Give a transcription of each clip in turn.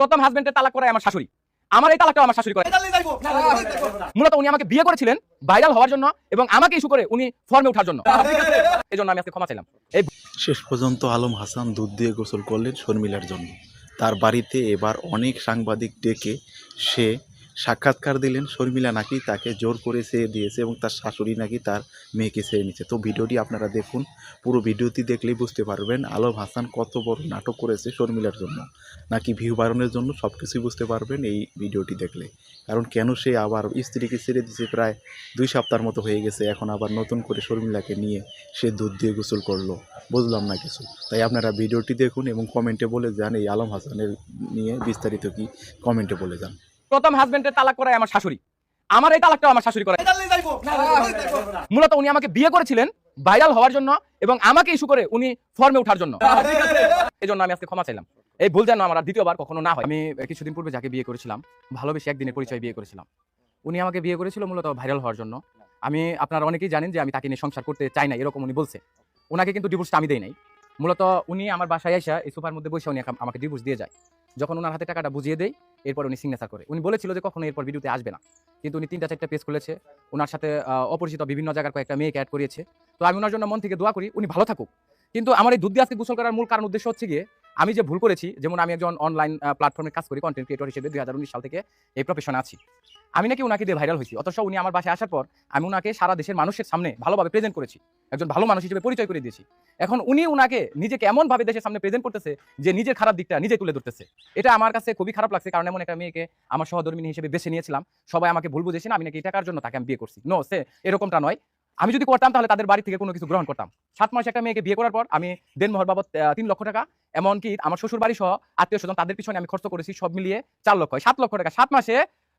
প্রথম হাজবেন্ডের তালাক করায় আমার শাশুড়ি আমার এই তালাকটাও আমার শাশুড়ি করে মূলত উনি আমাকে বিয়ে করেছিলেন ভাইরাল হওয়ার জন্য এবং আমাকে ইস্যু করে উনি ফর্মে ওঠার জন্য এই জন্য আমি আজকে ক্ষমা চাইলাম এই শেষ পর্যন্ত আলম হাসান দুধ দিয়ে গোসল করলেন শর্মিলার জন্য তার বাড়িতে এবার অনেক সাংবাদিক ডেকে সে সাক্ষাৎকার দিলেন। শর্মিলা নাকি তাকে জোর করে ছেড়ে দিয়েছে এবং তার শাশুড়ি নাকি তার মেয়েকে ছেড়ে নিচ্ছে তো ভিডিওটি আপনারা দেখুন, পুরো ভিডিওটি দেখলেই বুঝতে পারবেন আলম হাসান কত বড় নাটক করেছে শর্মিলার জন্য। নাকি ভিউ বাড়ানোর জন্য সব কিছুই বুঝতে পারবেন এই ভিডিওটি দেখলে। কারণ কেন সে আবার স্ত্রীকে ছেড়ে দিয়েছে? প্রায় দুই সপ্তাহের মতো হয়ে গেছে, এখন আবার নতুন করে শর্মিলাকে নিয়ে সে দুধ দিয়ে গোসল করল। বুঝলাম না কিছু। তাই আপনারা ভিডিওটি দেখুন এবং কমেন্টে বলে যান এই আলম হাসানের নিয়ে বিস্তারিত কি কমেন্টে বলে যান। প্রথম হাজবেন্ডের তালাক করায় আমার শাশুড়ি। আমার এই তালাকটাও আমার শাশুড়ি করে মূলত উনি আমাকে বিয়ে করেছিলেন ভাইরাল হওয়ার জন্য এবং আমাকে ইস্যু করে উনি ফর্মে ওঠার জন্য। এই জন্য আমি আজকে ক্ষমা চাইলাম। এই ভুল যেন আমার দ্বিতীয়বার কখনো না হয়। আমি কিছুদিন পূর্বে যাকে বিয়ে করেছিলাম ভালোবেসে একদিনের পরিচয় বিয়ে করেছিলাম। উনি আমাকে বিয়ে করেছিল মূলত ভাইরাল হওয়ার জন্য। আমি আপনারা অনেকেই জানেন যে আমি তাকে নিয়ে সংসার করতে চাই না এরকম উনি বলছে। ওনাকে কিন্তু ডিভোর্সটা আমি দেই নাই। মূলত উনি আমার বাসায় আসা এই সোফার মধ্যে বসে উনি আমাকে ডিভোর্স দিয়ে যায়। যখন ওনার হাতে টাকাটা বুঝিয়ে দেয় এরপর উনি সিগনেচার করে। উনি বলেছিল যে কখনো এরপর ভিডিওতে আসবে না। কিন্তু উনি তিনটা চারটা পেজ খুলেছে। ওনার সাথে অপরিচিত বিভিন্ন জায়গার কয়েকটা মেয়েকে অ্যাড করিয়েছে। তো আমি ওনার জন্য মন থেকে দোয়া করি, উনি ভালো থাকুক। কিন্তু আমার এই দুধ দিয়ে আজকে গোসল করার মূল কারণ, উদ্দেশ্য হচ্ছে গিয়ে আমি যে ভুল করেছি, যেমন আমি একজন অনলাইন প্ল্যাটফর্মে কাজ করি কন্টেন্ট ক্রিয়েটর হিসেবে দু হাজার উনিশ সাল থেকে এই প্রফেশনে আছি। আমি নাকি ওনাকে দিয়ে ভাইরাল হয়েছি, অথচ উনি আমার বাসায় আসার পর আমি ওনাকে সারা দেশের মানুষের সামনে ভালোভাবে প্রেজেন্ট করেছি, একজন ভালো মানুষ হিসেবে পরিচয় করে দিয়েছি। এখন উনি উনাকে নিজেকে এমন ভাবে দেশের সামনে প্রেজেন্ট করতেছে, যে নিজের খারাপ দিকটা নিজে তুলে ধরতেছে। এটা আমার কাছে খুবই খারাপ লাগছে, কারণ এমন একটা মেয়েকে আমার সহধর্মিনী হিসেবে বেছে নিয়েছিলাম। সবাই আমাকে ভুল বুঝেছেন আমি নাকি টাকার জন্য তাকে আমি বিয়ে করছি। নো সে এরকমটা নয়। আমি যদি করতাম তাহলে তাদের বাড়ি থেকে কোনো কিছু গ্রহণ করতাম। সাত মাস একটা মেয়েকে বিয়ে করার পর আমি দেনমোহর বাবদ তিন লক্ষ টাকা, এমনকি আমার শ্বশুর বাড়ি সহ আত্মীয় স্বজন তাদের পিছনে আমি খরচ করেছি সব মিলিয়ে চার লক্ষ। সাত লক্ষ টাকা, সাত মাসে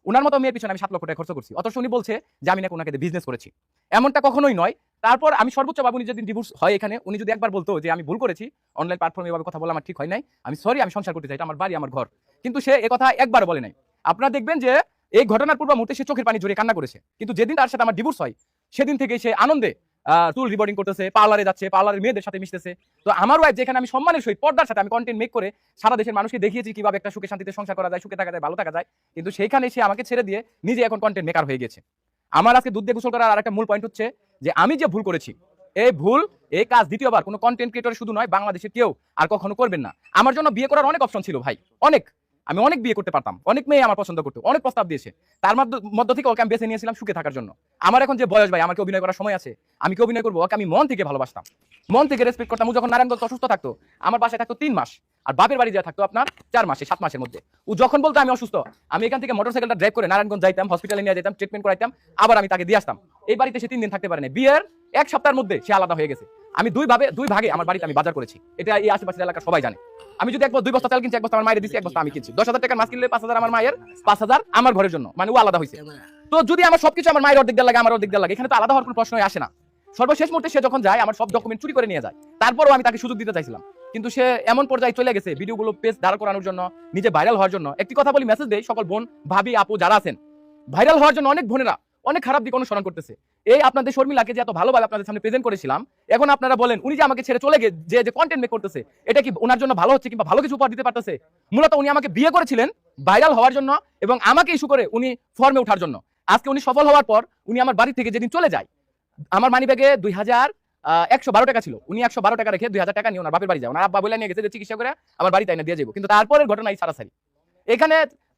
উনার মতো মেয়ের পিছনে আমি সাত লক্ষ টাকা খরচ করছি। অথচ উনি বলছে যে, আমি নাকি ওনাকে বিজনেস করেছি। এমনটা কখনোই নয়। তারপর আমি সর্বোচ্চ বাবু উনি যদি ডিভোর্স হয় এখানে, উনি যদি একবার বলতো যে, আমি ভুল করেছি অনলাইন প্ল্যাটফর্মে এভাবে কথা বলা আমার ঠিক হয় নাই, আমি সরি আমি সংসার করতে চাই আমার বাড়ি, আমার ঘর। কিন্তু সে কথা একবার বলে নাই। আপনারা দেখবেন যে, এই ঘটনার পূর্ব মুহূর্তে সে চোখের পানি জড়িয়ে কান্না করেছে। কিন্তু যেদিন তার সাথে আমার ডিভোর্স হয় সেদিন থেকে সে আনন্দে টুল রিবোর্ডিং করতেছে পার্লারে যাচ্ছে পার্লারের মেয়েদের সাথে মিশতেছে। তো আমার ওয়াইফ যেখানে আমি সম্মানের সহিত পর্দার সাথে আমি কন্টেন্ট মেক করে সারা দেশের মানুষকে দেখিয়েছি কীভাবে একটা সুখে শান্তিতে সংসার করা যায়, সুখে থাকা যায়, ভালো থাকা যায়। কিন্তু সেইখানে সে আমাকে ছেড়ে দিয়ে নিজে এখন কন্টেন্ট মেকার হয়ে গেছে। আমার আজকে দুধ দিয়ে গোসল করার আরেকটা মূল পয়েন্ট হচ্ছে যে আমি যে ভুল করেছি এই ভুল এই কাজ দ্বিতীয়বার কোনো কন্টেন্ট ক্রিয়েটর শুধু নয়, বাংলাদেশের কেউ আর কখনো করবেন না। আমার জন্য বিয়ে করার অনেক অপশন ছিল ভাই, অনেক। আমি অনেক বিয়ে করতে পারতাম, অনেক মেয়ে আমার পছন্দ করতো, অনেক প্রস্তাব দিয়েছে। তার মধ্য- থেকে ওকে আমি বেছে নিয়েছিলাম সুখে থাকার জন্য। আমার এখন যে বয়স ভাই, আমাকে অভিনয় করার সময় আছে, আমি কি অভিনয় করব? ওকে আমি মন থেকে ভালোবাসতাম। মন থেকে রেসপেক্ট করতাম। যখন নারায়ণগঞ্জ অসুস্থ থাকতো, আমার বাসায় থাকতো তিন মাস। আর বাপের বাড়ি যা থাকতো আপনার চার মাসে, সাত মাসের মধ্যে। ও যখন বলতো আমি অসুস্থ, আমি এখান থেকে মোটরসাইকেলটা ড্রাইভ করে নারায়ণগঞ্জ যাইতাম হসপিটালে নিয়ে যেতাম ট্রিটমেন্ট করাইতাম, আবার আমি তাকে দিয়ে আসতাম। এই বাড়িতে সে তিন দিন থাকতে পারে না বিয়ের এক সপ্তাহের মধ্যে সে আলাদা হয়ে গেছে। আমি দুই ভাবে, দুই ভাগে আমার বাড়িতে আমি বাজার করেছি। এটা এই আশেপাশের এলাকা সবাই জানে। আমি যদি এক বস্তা- দুই বস্তা চাল কিনছি, এক বস্তা আমার মায়ের দিচ্ছি এক বস্তা আমি কিনছি। দশ হাজার টাকার মাছ কিনলে পাঁচ হাজার আমার মায়ের, পাঁচ হাজার আমার ঘরের জন্য। মানে ও আলাদা হয়েছে তো যদি আমার সবকিছু আমার মায়ের অর্ধেক লাগে, আমার অর্ধেক লাগে, এখানে তো আলাদা হওয়ার কোনো প্রশ্নই আসে না। সর্বশেষ মুহূর্তে সে যখন যায়, আমার সব ডকুমেন্ট চুরি করে নিয়ে যায়। তারপরও আমি তাকে সুযোগ দিতে চাইছিলাম। কিন্তু সে এমন পর্যায়ে চলে গেছে ভিডিওগুলো পেজ দাঁড় করানোর জন্য, নিজে ভাইরাল হওয়ার জন্য। একটি কথা বলি মেসেজ দেয় সকল বোন, ভাবি, আপু যারা আছেন। ভাইরাল হওয়ার জন্য অনেক বোনেরা অনেক খারাপ দিক অনুসরণ করতেছে। এই আপনাদের শর্মিলাকে যে এত ভালোভাবে আপনাদের সামনে প্রেজেন্ট করেছিলাম, এখন আপনারা বলেন, উনি যে আমাকে ছেড়ে চলে গে, যে যে কন্টেন্ট মেক করতেছে, এটা কি ওনার জন্য ভালো হচ্ছে কিংবা ভালো কিছু উপহার দিতে পারতেছে? মূলত উনি আমাকে বিয়ে করেছিলেন ভাইরাল হওয়ার জন্য এবং আমাকে ইস্যু করে উনি ফর্মে ওঠার জন্য। আজকে উনি সফল হওয়ার পর উনি আমার বাড়ি থেকে যেদিন চলে যায়, আমার মানি ব্যাগে দুই হাজার একশো বারো টাকা ছিল। উনি একশো বারো টাকা রেখে দুই হাজার টাকা নিয়ে ওনার বাপের বাড়ি যায়। ওনার আব্বা বলে, নিয়ে গেছে যে চিকিৎসা করে? আমার বাড়িতে এনে দিয়ে যাব কিন্তু তারপরের ঘটনা এই সারাসারি। এখানে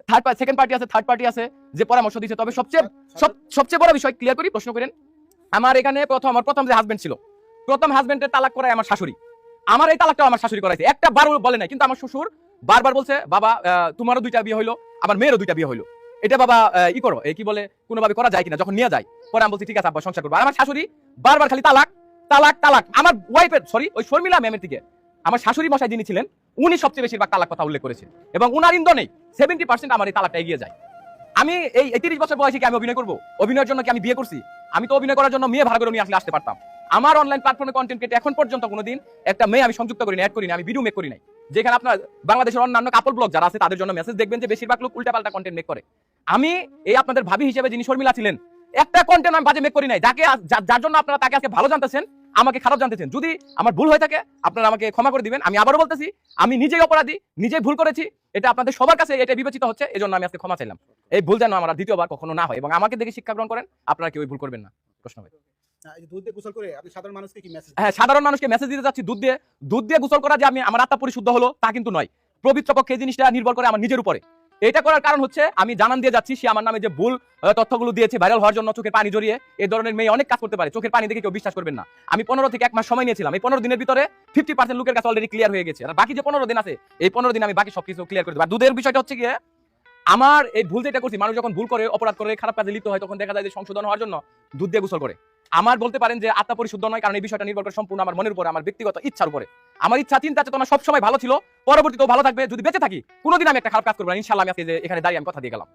থার্ড সেকেন্ড পার্টি আছে থার্ড পার্টি আছে, যে পরামর্শ দিচ্ছে তবে সবচেয়ে, সব- সবচেয়ে বড় বিষয় ক্লিয়ার করি, প্রশ্ন করেন। আমার এখানে প্রথম, আমার প্রথম যে হাজবেন্ড ছিল, প্রথম হাজবেন্ডের তালাক করায় আমার শাশুড়ি। আমার এই তালাকটাও আমার শাশুড়ি করাইছে। একটা বার বলে নাই, কিন্তু আমার শ্বশুর বারবার বলছে, বাবা তোমারও দুইটা বিয়ে হইল, আমার মেয়েরও দুইটা বিয়ে হইল। এটা বাবা ই করো এই কি বলে, কোনোভাবে করা যায় কিনা? যখন নিয়ে যায়, পরে আমি বলছি, ঠিক আছে, আব্বা, সংসার করব। আমার শাশুড়ি বারবার খালি তালাক তালাক তালাক। আমার ওয়াইফের সরি ওই শর্মিলা ম্যামের থেকে আমার শাশুড়ি মশাই যিনি ছিলেন, উনি সবচেয়ে বেশিরভাগ তালাক কথা উল্লেখ করেছেন। এবং উনার ইন্ধনেই সেভেন্টি পার্সেন্ট আমার এই তালাকটা এগিয়ে যায়। আমি এই তিরিশ বছর বয়সে কি আমি অভিনয় করব? অভিনয়ের জন্য কি আমি বিয়ে করছি? আমি তো অভিনয় করার জন্য মেয়ে ভাড়া করে নিয়ে আসলে আসতে পারতাম। আমার অনলাইন প্ল্যাটফর্মে কন্টেন্ট কেটে এখন পর্যন্ত কোনোদিন একটা মেয়ে আমি সংযুক্ত করি না অ্যাড করি না আমি ভিডিও মেক করি নাই। যেখানে আপনার বাংলাদেশের অন্যান্য কাপড় ব্লগ যারা আছে, তাদের জন্য মেসেজ দেখবেন যে বেশিরভাগ লোক উল্টাপাল্টা কন্টেন্ট মেক করে। আমি এই আপনাদের ভাবি হিসেবে যিনি শর্মিলা ছিলেন একটা কন্টেন্ট আমি বাজে মেক করি নাই। যাকে যার জন্য আপনারা তাকে আজকে ভালো জানতেছেন আমাকে খারাপ জানতেছেন। যদি আমার ভুল হয়ে থাকে আপনারা আমাকে ক্ষমা করে দিবেন। আমি আবারও বলতেছি আমি নিজেই অপরাধী নিজেই ভুল করেছি। এটা আপনাদের সবার কাছে এটা বিবেচিত হচ্ছে এই জন্য আমি আজকে ক্ষমা চাইলাম। এই ভুল যেন আমার দ্বিতীয়বার কখনো না হয় এবং আমাকে দেখে শিক্ষা গ্রহণ করেন আপনারা কেউ ভুল করবেন না। প্রশ্ন ভাই। সাধারণ মানুষকে মেসেজ হ্যাঁ সাধারণ মানুষকে মেসেজ দিতে যাচ্ছি দুধ দিয়ে দুধ দিয়ে গোসল করা যে আমি আমার আত্মা পরিশুদ্ধ হলো তা কিন্তু নয়। পবিত্র পক্ষে এই জিনিসটা নির্ভর করে আমার নিজের উপরে। এটা করার কারণ হচ্ছে আমি জানান দিয়ে যাচ্ছি, সে আমার নামে যে ভুল তথ্যগুলো দিয়েছে ভাইরাল হওয়ার জন্য চোখের পানি জড়িয়ে এই ধরনের মেয়ে অনেক কাজ করতে পারে, চোখের পানি দেখে কেউ বিশ্বাস করবেন না। আমি পনেরো থেকে এক মাস সময় নিয়েছিলাম, এই পনেরো দিনের ভিতরে ফিফটি পার্সেন্ট লোকের কাছে অলরেডি ক্লিয়ার হয়ে গেছে, আর বাকি যে পনেরো দিন আছে, এই পনেরো দিন আমি বাকি সবকিছু ক্লিয়ার করে দেবো। দুধের বিষয়টা হচ্ছে গিয়ে, আমার এই ভুল যেটা করছি, মানুষ যখন ভুল করে, অপরাধ করে, খারাপ কাজে লিপ্ত হয়, তখন দেখা যায় যে সংশোধন হওয়ার জন্য দুধ দিয়ে গোসল করে। আমার বলতে পারেন যে আত্মা পরিশুদ্ধ নয়, কারণ এই বিষয়টা নির্ভর করে সম্পূর্ণ আমার মনের উপরে, আমার ব্যক্তিগত ইচ্ছার উপরে। আমার ইচ্ছা, চিন্তা, চেতনা সবসময় ভালো ছিল। পরবর্তীতেও ভালো থাকবে। যদি বেঁচে থাকি, কোনোদিন আমি একটা খারাপ কাজ করব না। ইনশাল্লাহ আমি আজকে যে এখানে দাঁড়িয়ে আমি কথা দিয়ে গেলাম।